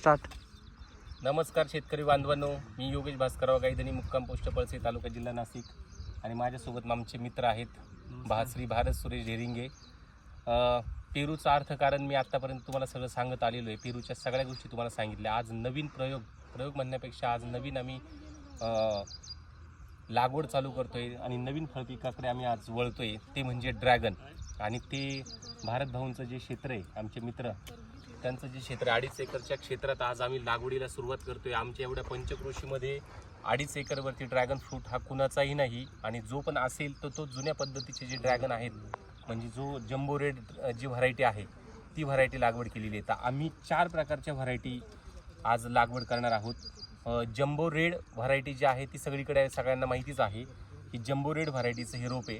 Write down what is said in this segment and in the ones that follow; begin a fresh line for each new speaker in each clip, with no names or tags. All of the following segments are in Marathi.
स्टार्ट
नमस्कार शेतकरी बांधवांनो मी योगेश भास्करराव गायधनी मुक्काम पोस्ट पळसे तालुका जिल्हा नाशिक. आणि माझ्यासोबत आमचे मित्र आहेत भा श्री भारत सुरेश ढेरिंगे अ, पेरूचा अर्थ कारण मी आत्तापर्यंत तुम्हाला सगळं सांगत आलेलो आहे. पेरूच्या सगळ्या गोष्टी तुम्हाला सांगितल्या. आज नवीन प्रयोग प्रयोग म्हणण्यापेक्षा आज नवीन आम्ही अ, लागवड चालू करतोय आणि नवीन फळपिकाकडे आम्ही आज वळतोय. ते म्हणजे ड्रॅगन. आणि ते भारत भाऊंचं जे क्षेत्र आहे आमचे मित्र त्यांचं जे क्षेत्र आहे, अडीच एकरच्या क्षेत्रात आज आम्ही लागवडीला सुरुवात करतोय. आमच्या एवढ्या पंचकृषीमध्ये अडीच एकरवरती ड्रॅगन फ्रूट हा कुणाचाही नाही आणि जो पण असेल तर तो जुन्या पद्धतीचे जे ड्रॅगन आहेत म्हणजे जो जम्बो रेड जी व्हरायटी आहे ती व्हरायटी लागवड केलेली आहे. तर आम्ही चार प्रकारच्या व्हरायटी आज लागवड करणार आहोत. जम्बो रेड व्हरायटी जी आहे ती सगळीकडे सगळ्यांना माहितीच आहे की जम्बो रेड व्हरायटीचं हे रोप आहे.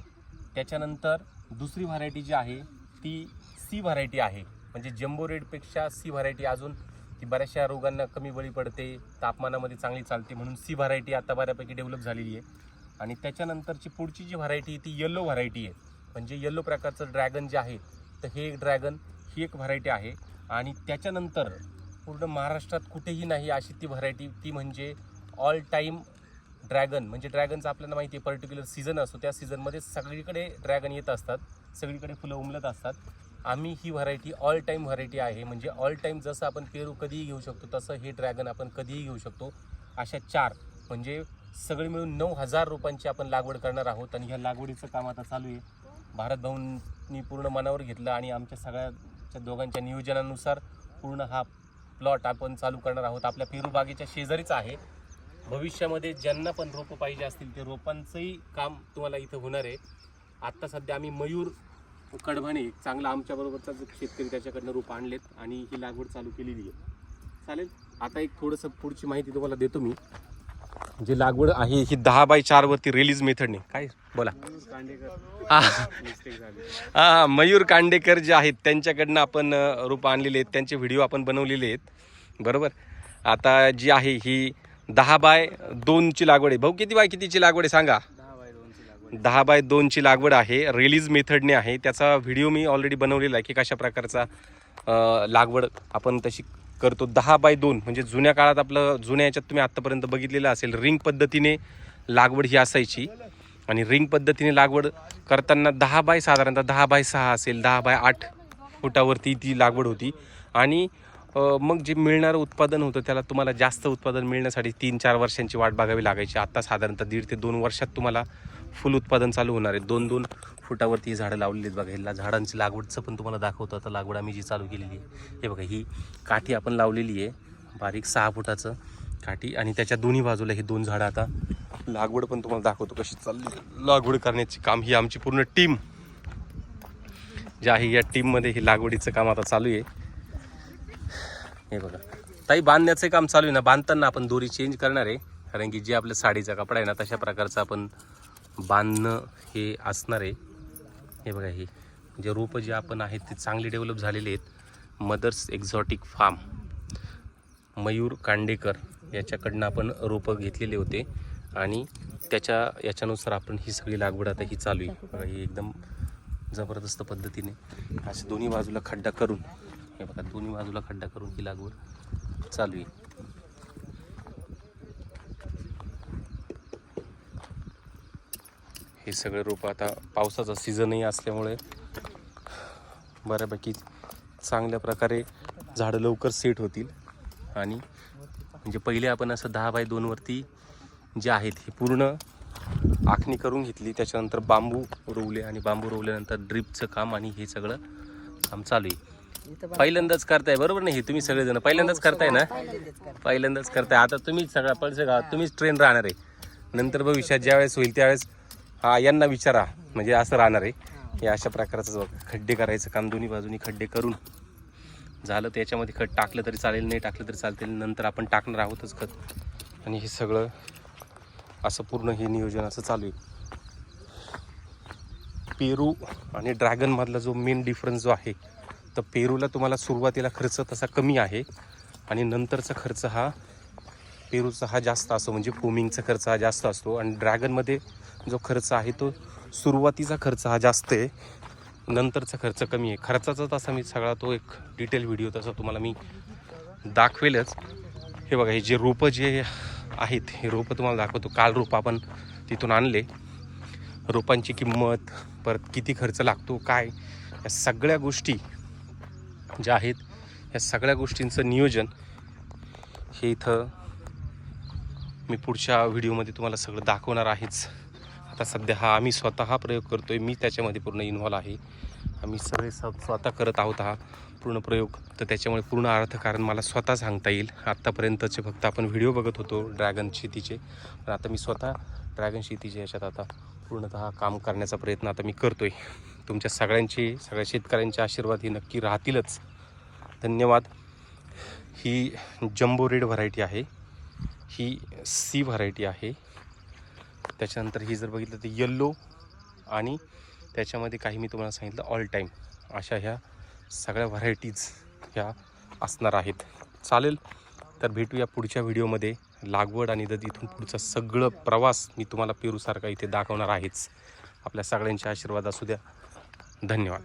त्याच्यानंतर दुसरी व्हरायटी जी आहे ती सी व्हरायटी आहे. म्हणजे जम्बो रेडपेक्षा सी व्हरायटी अजून ती बऱ्याचशा रोगांना कमी बळी पडते तापमानामध्ये चांगली चालते म्हणून सी व्हरायटी आता बऱ्यापैकी डेव्हलप झालेली आहे. आणि त्याच्यानंतरची पुढची जी व्हरायटी ती येल्लो व्हरायटी आहे. म्हणजे येल्लो प्रकारचं ड्रॅगन जे आहे तर हे एक ड्रॅगन ही एक व्हरायटी आहे. आणि त्याच्यानंतर पूर्ण महाराष्ट्रात कुठेही नाही अशी ती व्हरायटी ती म्हणजे ऑल टाईम ड्रॅगन म्हणजे ड्रॅगनचं आपल्याला माहिती आहे पर्टिक्युलर सीझन असतो त्या सीझनमध्ये सगळीकडे ड्रॅगन येत असतात सगळीकडे फुलं उमलत असतात. आम्ही ही व्हरायटी ऑल टाईम व्हरायटी आहे. म्हणजे ऑल टाईम जसं आपण पेरू कधीही घेऊ शकतो तसं हे ड्रॅगन आपण कधीही घेऊ शकतो. अशा चार. म्हणजे सगळे मिळून नऊ हजार रोपांची आपण लागवड करणार आहोत आणि ह्या लागवडीचं काम आता चालू आहे. भारत भवननी पूर्ण मनावर घेतलं आणि आमच्या सगळ्याच्या दोघांच्या नियोजनानुसार पूर्ण हा प्लॉट आपण चालू करणार आहोत. आपल्या पेरू बागेच्या शेजारीच आहे. भविष्यामध्ये ज्यांना पण रोपं पाहिजे असतील ते रोपांचंही काम तुम्हाला इथं होणार आहे. आत्ता सध्या आम्ही मयूर कडभाणे एक चांगला आमच्याबरोबरचा जो शेतकरी त्याच्याकडनं रोपं आणलेत आणि ही लागवड चालू केलेली आहे. चालेल? आता एक थोडंसं पुढची माहिती तुम्हाला देतो मी. जे लागवड आहे ही दहा बाय चार वरती रिलीज मेथडने काय? बोला. हा. हा मयूर कांडेकर जे आहेत त्यांच्याकडनं आपण रोपं आणलेले आहेत. त्यांचे व्हिडिओ आपण बनवलेले आहेत. बरोबर? आता जी आहे ही दहा बाय दोनची लागवड आहे. भाऊ किती बाय कितीची लागवड आहे सांगा? दहा बाय दोनची लागवड आहे रिलीज मेथडने आहे. त्याचा व्हिडिओ मी ऑलरेडी बनवलेला आहे की कशा प्रकारचा लागवड आपण तशी करतो. दहा बाय दोन म्हणजे जुन्या काळात आपलं जुन्या याच्यात तुम्ही आत्तापर्यंत बघितलेलं असेल रिंग पद्धतीने लागवड ही असायची. आणि रिंग पद्धतीने लागवड करताना दहा बाय साधारणतः दहा बाय सहा असेल दहा बाय आठ फुटावरती ती लागवड होती. आणि मग जे मिळणारं उत्पादन होतं त्याला तुम्हाला जास्त उत्पादन मिळण्यासाठी तीन चार वर्षांची वाट बघावी लागायची. आत्ता साधारणतः दीड ते दोन वर्षात तुम्हाला फुल उत्पादन चालू होणार आहे. दोन दोन फुटावरती ही झाडं लावलेली आहेत बघा. ह्याला झाडांची लागवडचं पण तुम्हाला दाखवतो. आता लागवड आम्ही जी चालू केलेली आहे. हे बघा ही काठी आपण लावलेली आहे. बारीक सहा फुटाचं काठी आणि त्याच्या दोन्ही बाजूला ही दोन झाडं आता. लागवड पण तुम्हाला दाखवतो कशी चालली लागवड करण्याची काम ही आमची पूर्ण टीम. जी आहे या टीममध्ये ही लागवडीचं काम आता चालू आहे. हे बघा. ताई बांधण्याचं काम चालू आहे ना? बांधताना आपण दोरी चेंज करणार आहे. कारण की जे आपल्या साडीचा कपडा आहे ना तशा प्रकारचा आपण बांधणं हे असणार आहे. हे बघा हे जे रोपं जे आपण आहेत ते चांगले डेव्हलप झालेले आहेत. Mother's exotic farm Mayur Kandekar याच्याकडनं आपण रोपं घेतलेले होते आणि त्याच्या याच्यानुसार आपण ही सगळी लागवड आता ही चालू आहे. बघा ही एकदम जबरदस्त पद्धतीने असे दोन्ही बाजूला खड्डा करून हे बघा दोन्ही बाजूला खड्डा करून ही लागवड चालू आहे. हे सगळे रोपं आता पावसाचा सीझनही असल्यामुळे बऱ्यापैकी चांगल्या प्रकारे झाडं लवकर सेट होतील. आणि म्हणजे पहिले आपण असं दहा बाय दोनवरती जे आहेत हे पूर्ण आखणी करून घेतली. त्याच्यानंतर बांबू रोवले आणि बांबू रोवल्यानंतर ड्रिपचं काम आणि हे सगळं काम चालू आहे. पहिल्यांदाच करताय बरोबर नाही? हे तुम्ही सगळेजण पहिल्यांदाच करताय ना? पहिल्यांदाच करताय. आता तुम्हीच सगळा पळसे गावात तुम्हीच ट्रेन राहणार आहे. नंतर भविष्यात ज्यावेळेस होईल त्यावेळेस हा यांना विचारा. म्हणजे असं राहणार आहे. हे अशा प्रकारचं जो खड्डे करायचं काम दोन्ही बाजूनी खड्डे करून. झालं त्याच्यामध्ये खत टाकलं तरी चालेल नाही टाकलं तरी चालतील. नंतर आपण टाकणार आहोतच खत. आणि हे सगळं असं पूर्ण हे नियोजन असं चालू आहे. पेरू आणि ड्रॅगनमधला जो मेन डिफरन्स जो आहे तर पेरूला तुम्हाला सुरुवातीला खर्च तसा कमी आहे. आणि नंतरचा खर्च हा पेरूचा हा जास्त असतो म्हणजे फोमिंगचा खर्च हा जास्त असतो आणि ड्रॅगनमध्ये जो खर्च आहे तो सुरुवातीचा खर्च हा जास्त आहे. नंतरचा खर्च कमी आहे. खर्चाचा तसा मी सगळा तो एक डिटेल व्हिडिओ तसा तुम्हाला मी दाखवेलच. हे बघा हे जे रोपं जे आहेत हे रोपं तुम्हाला दाखवतो. काल रोपं आपण तिथून आणले. रोपांची किंमत परत किती खर्च लागतो काय या सगळ्या गोष्टी ज्या आहेत या सगळ्या गोष्टींचं नियोजन हे इथं मी पुढच्या व्हिडिओमध्ये तुम्हाला सगळं दाखवणार आहेच. आता सध्या हा आम्ही स्वतः प्रयोग करतो आहे मी त्याच्यामध्ये पूर्ण इन्व्हॉल्व आहे. आम्ही सगळे स स्वतः करत आहोत हा पूर्ण प्रयोग. तर त्याच्यामुळे पूर्ण अर्थकारण मला स्वतः सांगता येईल. आत्तापर्यंतचे फक्त आपण व्हिडिओ बघत होतो ड्रॅगन शेतीचे पण आता मी स्वतः ड्रॅगन शेतीच्या याच्यात आता पूर्णतः काम करण्याचा प्रयत्न आता मी करतो आहे तुमच्या सगळ्यांचे सगळ्या शेतकऱ्यांचे आशीर्वाद हे नक्की राहतीलच. धन्यवाद. ही जम्बो रेड व्हरायटी आहे. ही सी व्हरायटी आहे. त्याच्यानंतर ही जर बघितलं तर येल्लो आणि त्याच्यामध्ये काही मी तुम्हाला सांगितलं ऑल टाईम अशा ह्या सगळ्या व्हरायटीज ह्या असणार आहेत. चालेल तर भेटूया पुढच्या व्हिडिओमध्ये लागवड आणि तर इथून पुढचा सगळं प्रवास मी तुम्हाला पेरूसारखा इथे दाखवणार आहेच. आपल्या सगळ्यांचे आशीर्वाद असू द्या. धन्यवाद.